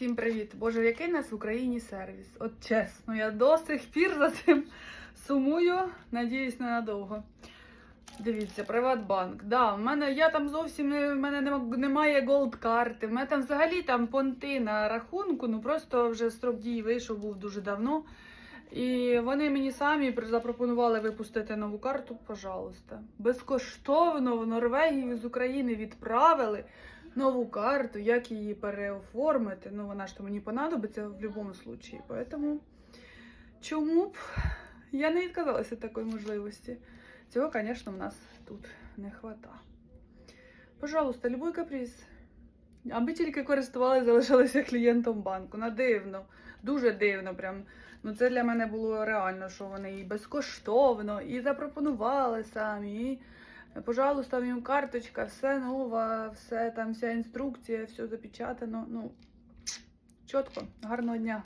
Всім привіт! Боже, який у нас в Україні сервіс? От чесно, я до сих пір за цим сумую, надіюсь, ненадовго. Дивіться, Приватбанк. Да, в мене я там зовсім не в мене немає голд карти. В мене там взагалі там понти на рахунку. Ну просто вже строк дії вийшов був дуже давно. І вони мені самі запропонували випустити нову карту. Пожалуйста. Безкоштовно в Норвегію з України відправили нову карту, як її переоформити. Ну, вона ж то мені понадобиться в будь-якому випадку. Поэтому чому б я не відказалася від такої можливості. Цього, звісно, в нас тут не хвата. Пожалуйста, любой каприз. Аби тільки користувалися, залишилися клієнтом банку. На дивно, дуже дивно. Прям. Ну, це для мене було реально, що вони і безкоштовно, і запропонували самі. І, пожалуйста, в ньому карточка, все нова, все там, вся інструкція, все запечатано. Ну, чітко, гарного дня.